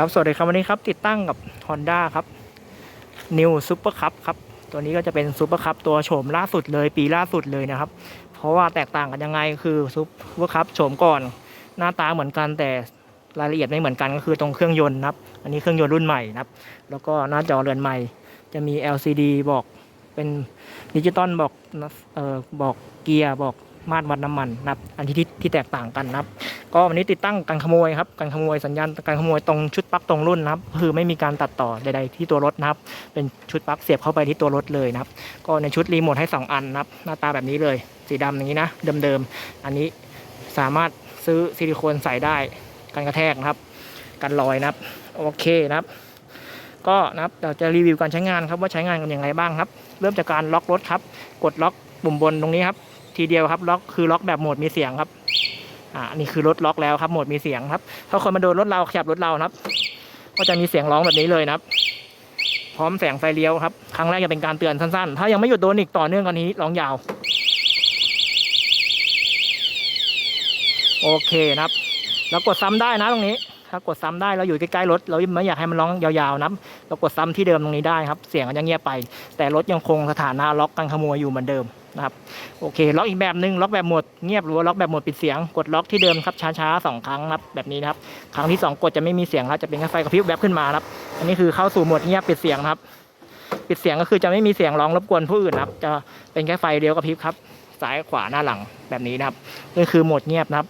ครับสวัสดีครับวันนี้ครับติดตั้งกับ Honda ครับ New Super Cup ครับตัวนี้ก็จะเป็น Super Cup ตัวโฉมล่าสุดเลยปีล่าสุดเลยนะครับ เพราะว่าแตกต่างกันยังไงคือ Super Cup โฉมก่อนหน้าตาเหมือนกันแต่รายละเอียดไม่เหมือนกันก็คือตรงเครื่องยนต์นะครับ อันนี้เครื่องยนต์รุ่นใหม่นะครับ แล้วก็หน้าจอเรือนใหม่ จะมี LCD บอกเป็นดิจิตอลบอกเอ่อบอกเกียร์บอก มาตรวัดน้ำมันนะครับอันที่ที่แตกต่างกันนะครับ ก็วันนี้ติดตั้งกันขโมยครับกันขโมยสัญญาณการขโมยตรงชุดปลั๊กตรงรุ่นนะครับ คือไม่มีการตัดต่อใดๆที่ตัวรถนะครับ เป็นชุดปลั๊กเสียบเข้าไปที่ตัวรถเลยนะครับ ก็ในชุดรีโมทให้ 2 อันนะครับ หน้าตาแบบนี้เลย สีดำอย่างนี้นะเดิมๆอันนี้สามารถซื้อซิลิโคนใส่ได้กันกระแทกนะครับ กันรอยนะครับโอเคนะครับ ก็นะครับเราจะรีวิวการใช้งานครับว่าใช้งานกันอย่างไรบ้างครับ เริ่มจากการล็อกรถครับ กดล็อกปุ่มบนตรงนี้ครับ ทีเดียวครับล็อกคือล็อกแบบโหมดมีเสียงครับ อ่านนี้คือรถล็อกแล้วครับโหมดมีเสียงครับถ้าคนมาโดนรถเราขยับรถเรานะครับ ก็จะมีเสียงร้องแบบนี้เลยนะครับ พร้อมแสงไฟเลี้ยวครับ ครั้งแรกจะเป็นการเตือนสั้นๆ ถ้ายังไม่หยุดโดนอีกต่อเนื่องกันนี้ร้องยาว โอเคนะครับเรากดซ้ำได้นะตรงนี้ ถ้ากดซ้ำได้เราอยู่ใกล้ๆรถ เราไม่อยากให้มันร้องยาวๆนะเรากดซ้ำที่เดิมตรงนี้ได้ครับ เสียงมันจะเงียบไป แต่รถยังคงสถานะล็อกกันขโมยอยู่เหมือนเดิม นะครับโอเค ล็อกอีกแบบหนึ่งล็อกแบบหมดเงียบหรือว่าล็อกแบบหมดปิดเสียง กดล็อกที่เดิมครับช้าๆสองครั้งครับแบบนี้นะครับครั้งที่สองกดจะไม่มีเสียงครับจะเป็นแค่ไฟกระพริบแวบขึ้นมาครับอันนี้คือเข้าสู่โหมดเงียบปิดเสียงครับ ปิดเสียงก็คือจะไม่มีเสียงร้องรบกวนผู้อื่นครับ จะเป็นแค่ไฟเดียวกระพริบครับซ้ายขวาหน้าหลังแบบนี้นะครับนี่คือโหมดเงียบนะครับ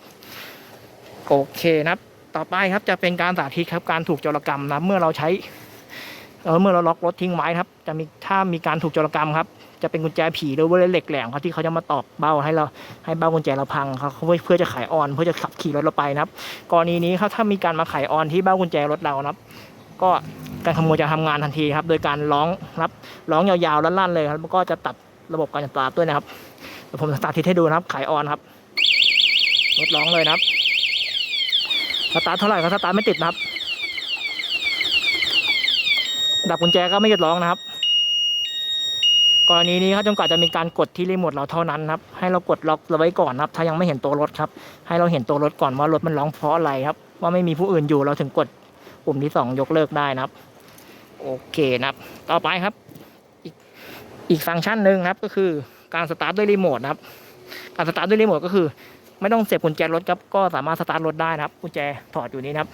โอเคนะครับ ต่อไปครับจะเป็นการสาธิตครับการถูกโจรกรรมนะครับเมื่อเราใช้เออเมื่อเราล็อกรถทิ้งไว้ครับ จะมีถ้ามีการถูกโจรกรรมครับ จะเป็นกุญแจผีหรือว่าเหล็กแหลมครับที่เขาจะมาตอกเบ้าให้เราให้เบ้ากุญแจเราพังเขาเพื่อเพื่อจะไขออนเพื่อจะขับขี่รถเราไปนะครับ กรณีนี้ครับถ้ามีการมาไขออนที่เบ้ากุญแจรถเรานะครับ ก็การขโมยจะทำงานทันทีครับ โดยการร้องครับร้องยาวๆลั่นๆเลยครับแล้วก็จะตัดระบบการสตาร์ทด้วยนะครับเดี๋ยวผมสตาร์ททิศให้ดูนะครับไขออนครับรถร้องเลยนะครับสตาร์ทเท่าไหร่ก็สตาร์ทไม่ติดนะครับ ดับกุญแจก็ไม่หยุดร้องนะครับ กรณีนี้ครับจนกว่าจะมีการกดที่รีโมทเราเท่านั้นครับให้เรากดล็อกเราไว้ก่อนครับ ถ้ายังไม่เห็นตัวรถครับ ให้เราเห็นตัวรถก่อนว่ารถมันร้องเพราะอะไรครับ ว่าไม่มีผู้อื่นอยู่เราถึงกดปุ่มที่สองยกเลิกได้นะครับ โอเคนะครับ ต่อไปครับ อีกอีกฟังก์ชันหนึ่งครับก็คือการสตาร์ทด้วยรีโมทครับ การสตาร์ทด้วยรีโมทก็คือ ไม่ต้องเสียบกุญแจรถครับก็สามารถสตาร์ทรถได้นะครับกุญแจถอดอยู่นี่นะครับ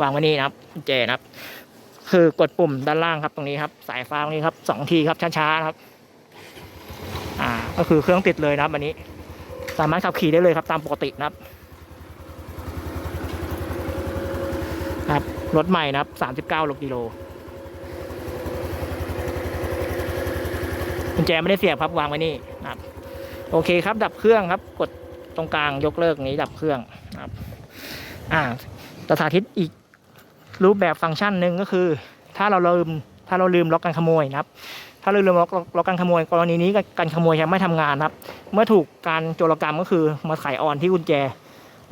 วางไว้นี่นะครับกุญแจนะครับ คือกดปุ่มด้านล่างครับตรงนี้ครับ สายฟ้าตรงนี้ครับสองทีครับช้าๆครับ ก็คือเครื่องติดเลยนะครับอันนี้ สามารถขับขี่ได้เลยครับตามปกตินะครับครับรถใหม่นะครับสามสิบเก้าโลกิโลกุญแจไม่ได้เสียบครับวางไว้นี่นะครับ โอเคครับ ดับเครื่องครับ กดตรงกลางยกเลิกนี้ดับเครื่องนะครับ อ่าจะสาธิตอีกรูปแบบฟังก์ชันหนึ่งก็คือ ถ้าเราลืมถ้าเราลืมล็อกการขโมยนะครับ ถ้าเราลืมล็อกล็อกการขโมยกรณีนี้การขโมยยังไม่ทำงานครับ เมื่อถูกการโจรกรรมก็คือมาไขออนที่กุญแจ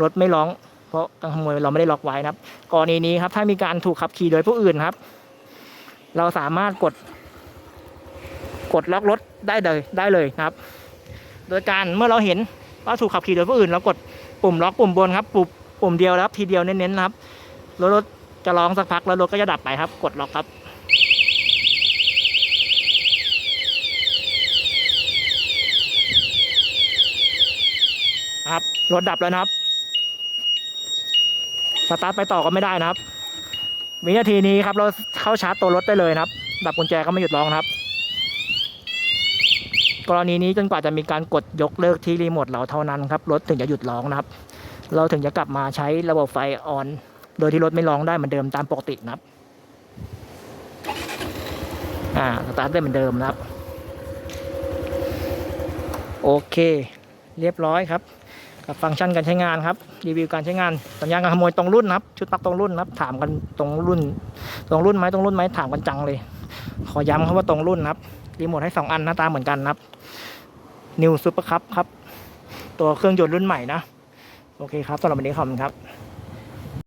รถไม่ร้อง เพราะการขโมยเราไม่ได้ล็อกไว้นะครับ กรณีนี้ครับถ้ามีการถูกขับขี่โดยผู้อื่นครับ เราสามารถกด กดล็อกรถได้เลยได้เลยครับ โดยการเมื่อเราเห็นว่าถูกขับขี่โดยผู้อื่นเรากดปุ่มล็อกปุ่มบนครับ ปุ่มปุ่มเดียวนะครับทีเดียวเน้นๆนะครับแล้วรถจะร้องสักพักแล้วรถก็จะดับไปครับ กดล็อกครับ ครับรถดับแล้วนะครับสตาร์ทไปต่อก็ไม่ได้นะครับ วินาทีนี้ครับ เราเข้าชาร์จตัวรถได้เลยนะครับ ดับกุญแจก็ไม่หยุดร้องครับ กรณีนี้จนกว่าจะมีการกดยกเลิกที่รีโมทเราเท่านั้นครับรถถึงจะหยุดร้องนะครับ เราถึงจะกลับมาใช้ระบบไฟออน โดยที่รถไม่ร้องได้เหมือนเดิมตามปกตินะครับอ่าสตาร์ทได้เหมือนเดิมนะครับ โอเค เรียบร้อยครับ กับฟังก์ชันการใช้งานครับรีวิวการใช้งานสัญญาณการขโมยตรงรุ่นครับชุดปักตรงรุ่นครับถามกันตรงรุ่น ตรงรุ่นไหมตรงรุ่นไหมถามกันจังเลย ขอย้ำครับว่าตรงรุ่นครับรีโมทให้สองอันหน้าตาเหมือนกันครับ New Super Cup ครับ ตัวเครื่องยนต์รุ่นใหม่นะ โอเคครับสำหรับวันนี้ขอบคุณครับ